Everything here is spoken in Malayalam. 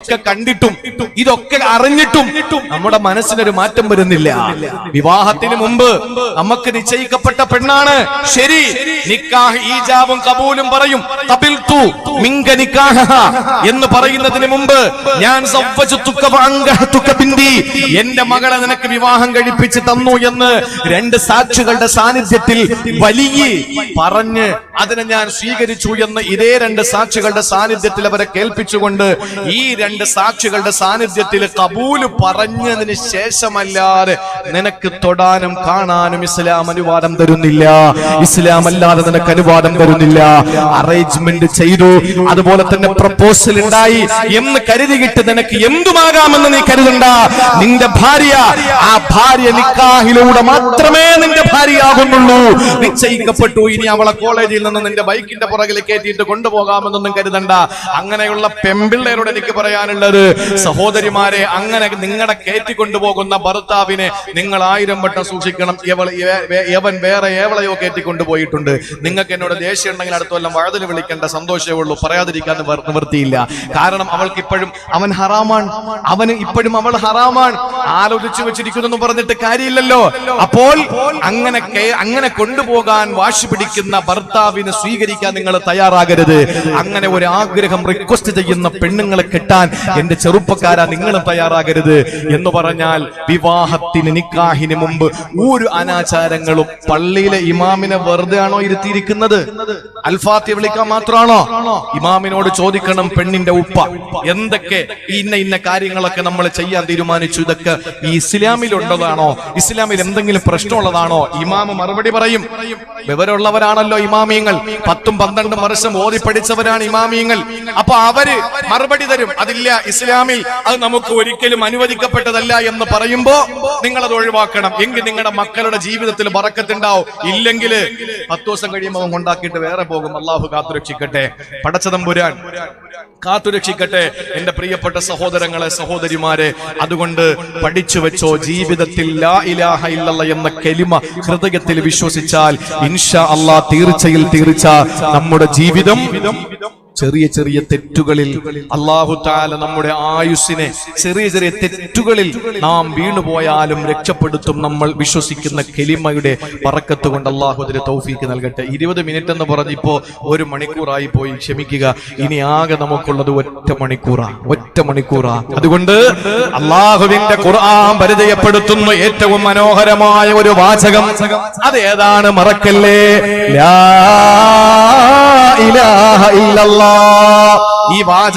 ഒക്കെ കണ്ടിട്ടും ഇതൊക്കെ അറിഞ്ഞിട്ടും നമ്മുടെ മനസ്സിനൊരു മാറ്റം വരുന്നില്ല. വിവാഹത്തിന് മുമ്പ് നമുക്ക് നിശ്ചയിക്കപ്പെട്ട പെണ്ണാണ്. ശരി നിക്കാഹ് ഈജാബും കബൂലും പറയും കബിൽതു മിങ്ക നിക്കാഹ എന്ന് പറയുന്നതിന് മുമ്പ് ഞാൻ എന്റെ മകളെ നിനക്ക് വിവാഹം കഴിപ്പിച്ച് തന്നു എന്ന് രണ്ട് സാക്ഷികളുടെ സാന്നിധ്യത്തിൽ വലിയ പറഞ്ഞ് അതിനെ ഞാൻ സ്വീകരിച്ചു എന്ന് ഇതേ രണ്ട് സാക്ഷികളുടെ സാന്നിധ്യത്തിൽ അവരെ കേൾപ്പിച്ചുകൊണ്ട് ഈ രണ്ട് സാക്ഷികളുടെ സാന്നിധ്യത്തിൽ കബൂൽ പറഞ്ഞതിന് ശേഷമല്ലാതെ നിനക്ക് തൊടാനും കാണാനും ഇസ്ലാം അനുവാദം തരുന്നില്ല. ഇസ്ലാം അല്ലാതെ നിനക്ക് അനുവാദം തരുന്നില്ല. അറേഞ്ച്മെന്റ് ചെയ്തു. അതുപോലെ തന്നെ പ്രപ്പോസൽ ഉണ്ടായി. എന്ന് കരുതിയിട്ട് നിനക്ക് എന്തുമാകാമെന്ന് നീ കരുതണ്ട. നിന്റെ ഭാര്യ ആ ഭാര്യ നിക്കാഹിലൂടെ മാത്രമേ നിന്റെ ഭാര്യയാകുന്നുള്ളൂ. നിശ്ചയിക്കപ്പെട്ടു. ഇനി അവളെ കോളേജിൽ നിന്ന് നിന്റെ ബൈക്കിന്റെ പുറകിൽ കയറ്റിയിട്ട് കൊണ്ടുപോകാമെന്നൊന്നും കരുതണ്ട. അങ്ങനെയുള്ള പെമ്പിള്ളേരോട് എനിക്ക് പറയാനുള്ളത് സഹോദരിമാരെ അങ്ങനെ നിങ്ങളെ കയറ്റി കൊണ്ടുപോകുന്ന ഭർത്താവിനെ നിങ്ങൾ ആയിരം വട്ടം സൂക്ഷിക്കണം. എവൻ വേറെ ഏവളയോ കയറ്റി കൊണ്ടുപോയിട്ടുണ്ട്. നിങ്ങൾക്ക് എന്നോട് ദേഷ്യം ഉണ്ടെങ്കിൽ അടുത്ത കൊല്ലം വഴുതിന് വിളിക്കേണ്ട സന്തോഷമേ ഉള്ളൂ. പറയാതിരിക്കാൻ നിവൃത്തിയില്ല. കാരണം അവൾക്ക് ഇപ്പോഴും അവൻ ഹറാമാണ്. അവന് ഇപ്പോഴും അവൾ ഹറാമാണ്. ആലോചിച്ചു വെച്ചിരിക്കുന്നു പറഞ്ഞിട്ട് കാര്യമില്ലല്ലോ. അപ്പോൾ അങ്ങനെ അങ്ങനെ കൊണ്ടുപോകാൻ വാശി പിടിക്കുന്ന ഭർത്താവിനെ സ്വീകരിക്കാൻ നിങ്ങൾ തയ്യാറാകരുത്. അങ്ങനെ ഒരു ആഗ്രഹം റിക്വസ്റ്റ് ചെയ്യുന്ന പെണ്ണുങ്ങളെ കിട്ടാൻ എന്റെ ചെറുപ്പക്കാരാ നിങ്ങൾ തയ്യാറാകരുത് എന്ന് പറഞ്ഞാൽ വിവാഹത്തിന് നിക്കാഹിന് മുമ്പ് ഒരു അനാചാരങ്ങളും പള്ളിയിലെ ഇമാമിനെ വെറുതെ ആണോ ഇരുത്തിയിരിക്കുന്നത്? അൽഫാത്തി വിളിക്കാൻ മാത്രമാണോ? ഇമാമിനോട് ചോദിക്കണം പെണ്ണിന്റെ ഉപ്പ. എന്തൊക്കെ ഇന്ന ഇന്ന കാര്യങ്ങളൊക്കെ നമ്മൾ ചെയ്യാൻ തീരുമാനിച്ചു? ഇതൊക്കെ ഈ ഇസ്ലാമിലുള്ളതാണോ? ഇസ്ലാമിൽ എന്തെങ്കിലും പ്രശ്നമുള്ളതാണോ? ഇമാമ മറുപടി പറയും. വിവരമുള്ളവരാണല്ലോ ഇമാമിയങ്ങൾ. പത്തും പന്ത്രണ്ടും വർഷം ഓതി പഠിച്ചവരാണ് ഇമാമിയങ്ങൾ. അപ്പൊ അവർ മറുപടി തരും. അതില്ല ഇസ്ലാമിൽ അത് നമുക്ക് ഒരിക്കലും അനുവദിക്കപ്പെട്ടതല്ല എന്ന് പറയുമ്പോ നിങ്ങൾ അത് ഒഴിവാക്കണം. എങ്കിൽ നിങ്ങളുടെ മക്കളുടെ ജീവിതത്തിൽ ബറക്കത്തുണ്ടാവും ഇല്ലെങ്കിൽ പത്ത് ദിവസം കഴിയുമ്പോൾ അവൻ കൊണ്ടാക്കിയിട്ട് വേറെ പോകും. അള്ളാഹു കാത്തുരക്ഷിക്കട്ടെ. പടച്ചതമ്പുരാൻ കാത്തുരക്ഷിക്കട്ടെ. എന്റെ പ്രിയപ്പെട്ട സഹോദരങ്ങളെ സഹോദരിമാരെ അതുകൊണ്ട് പഠിച്ചു വെച്ചോ ജീവിതത്തിൽ ലാ ഇലാഹ എന്ന കെലിമ ഹൃദയത്തിൽ വിശ്വസിച്ചാൽ ഇൻഷാ അള്ളാ തീർച്ചയിൽ തീർച്ച. നമ്മുടെ ജീവിതം ചെറിയ ചെറിയ തെറ്റുകളിൽ അള്ളാഹു താല നമ്മുടെ ആയുസിനെ ചെറിയ ചെറിയ തെറ്റുകളിൽ നാം വീണുപോയാലും രക്ഷപ്പെടുത്തും നമ്മൾ വിശ്വസിക്കുന്ന കെലിമയുടെ പറക്കത്ത് കൊണ്ട് അള്ളാഹു അതിന് തൗഫീക്ക് നൽകട്ടെ. ഇരുപത് മിനിറ്റ് എന്ന് പറഞ്ഞ് ഇപ്പോ ഒരു മണിക്കൂറായി പോയി. ക്ഷമിക്കുക. ഇനി ആകെ നമുക്കുള്ളത് ഒറ്റ മണിക്കൂറാ. ഒറ്റ മണിക്കൂറാ. അതുകൊണ്ട് അള്ളാഹുവിന്റെ ഖുർആൻ പരിചയപ്പെടുത്തുന്ന. ഏറ്റവും മനോഹരമായ ഒരു വാചകം. അത് ഏതാണ്? മറക്കല്ലേ? ലാ ഇല്ലല്ലാ. ഈ വാചകം